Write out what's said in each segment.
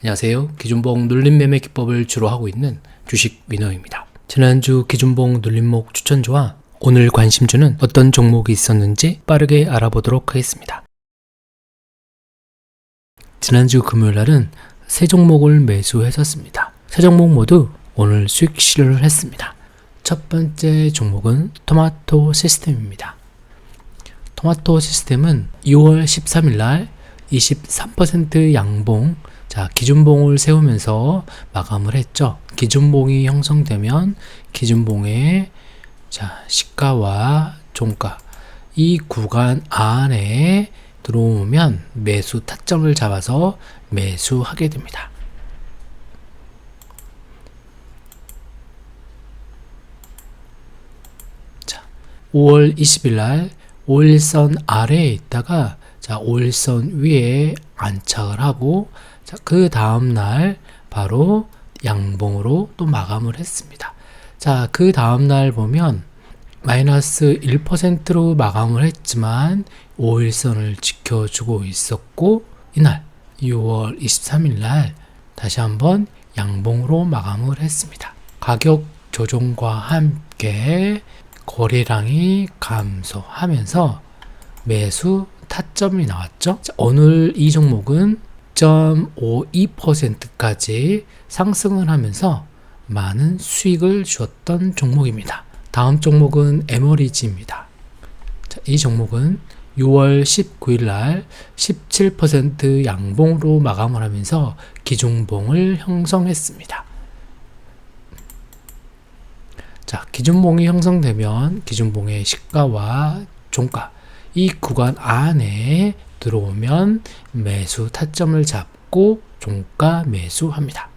안녕하세요. 기준봉 눌림매매 기법을 주로 하고 있는 주식 위너입니다. 지난주 기준봉 눌림목 추천주와 오늘 관심주는 어떤 종목이 있었는지 빠르게 알아보도록 하겠습니다. 지난주 금요일 날은 세 종목을 매수했었습니다. 세 종목 모두 오늘 수익 실현을 했습니다. 첫 번째 종목은 토마토 시스템입니다. 토마토 시스템은 2월 13일 날 23% 양봉, 자, 기준봉을 세우면서 마감을 했죠. 기준봉이 형성되면 기준봉의 자, 시가와 종가 이 구간 안에 들어오면 매수 타점을 잡아서 매수하게 됩니다. 자, 5월 20일 날 5일선 아래에 있다가 자, 5일선 위에 안착을 하고 자, 그 다음 날 바로 양봉으로 또 마감을 했습니다. 자, 그 다음 날 보면 마이너스 1%로 마감을 했지만 5일선을 지켜주고 있었고 이날 6월 23일 날 다시 한번 양봉으로 마감을 했습니다. 가격 조정과 함께 거래량이 감소하면서 매수 타점이 나왔죠. 자, 오늘 이 종목은 0.52%까지 상승을 하면서 많은 수익을 주었던 종목입니다. 다음 종목은 에머리지입니다. 자, 이 종목은 6월 19일 날 17% 양봉으로 마감을 하면서 기준봉을 형성했습니다. 자, 기준봉이 형성되면 기준봉의 시가와 종가 이 구간 안에 들어오면 매수 타점을 잡고 종가 매수합니다.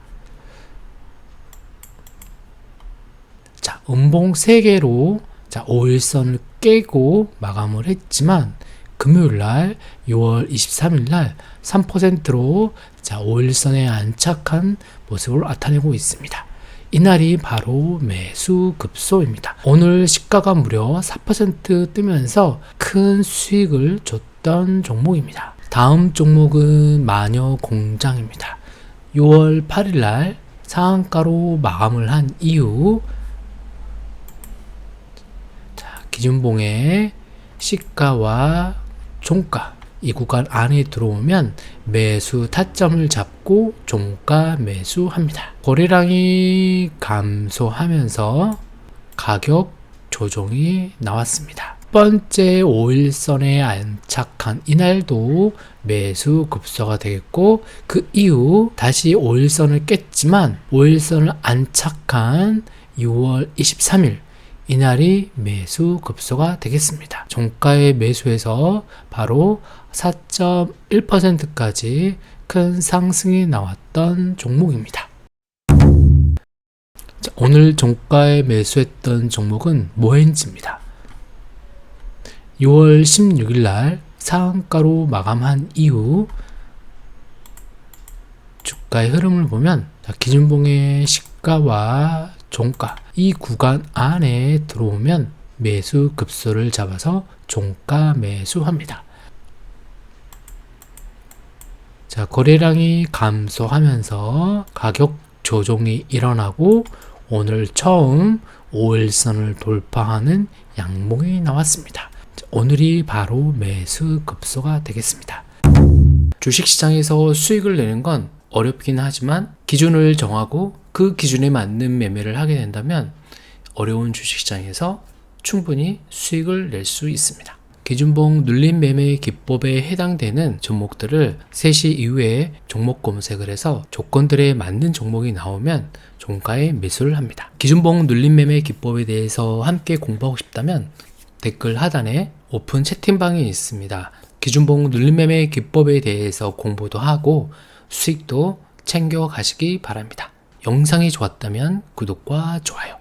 자, 음봉 3개로 자, 5일선을 깨고 마감을 했지만 금요일 날 6월 23일 날 3%로 자, 5일선에 안착한 모습을 나타내고 있습니다. 이날이 바로 매수 급소입니다. 오늘 시가가 무려 4% 뜨면서 큰 수익을 줬던 종목입니다. 다음 종목은 마녀 공장입니다. 6월 8일 날 상한가로 마감을 한 이후 자, 기준봉의 시가와 종가 이 구간 안에 들어오면 매수 타점을 잡고 종가 매수합니다. 거래량이 감소하면서 가격 조정이 나왔습니다. 첫 번째 5일선에 안착한 이날도 매수 급소가 되겠고 그 이후 다시 5일선을 깼지만 5일선을 안착한 6월 23일 이날이 매수 급소가 되겠습니다. 종가의 매수에서 바로 4.1%까지 큰 상승이 나왔던 종목입니다. 자, 오늘 종가에 매수했던 종목은 모헨지입니다. 6월 16일 날 상한가로 마감한 이후 주가의 흐름을 보면 기준봉의 시가와 종가 이 구간 안에 들어오면 매수 급소를 잡아서 종가 매수합니다. 자, 거래량이 감소하면서 가격 조정이 일어나고 오늘 처음 5일선을 돌파하는 양봉이 나왔습니다. 자, 오늘이 바로 매수 급소가 되겠습니다. 주식시장에서 수익을 내는 건 어렵긴 하지만 기준을 정하고 그 기준에 맞는 매매를 하게 된다면 어려운 주식시장에서 충분히 수익을 낼 수 있습니다. 기준봉 눌림 매매 기법에 해당되는 종목들을 3시 이후에 종목 검색을 해서 조건들에 맞는 종목이 나오면 종가에 매수를 합니다. 기준봉 눌림 매매 기법에 대해서 함께 공부하고 싶다면 댓글 하단에 오픈 채팅방이 있습니다. 기준봉 눌림 매매 기법에 대해서 공부도 하고 수익도 챙겨 가시기 바랍니다. 영상이 좋았다면 구독과 좋아요.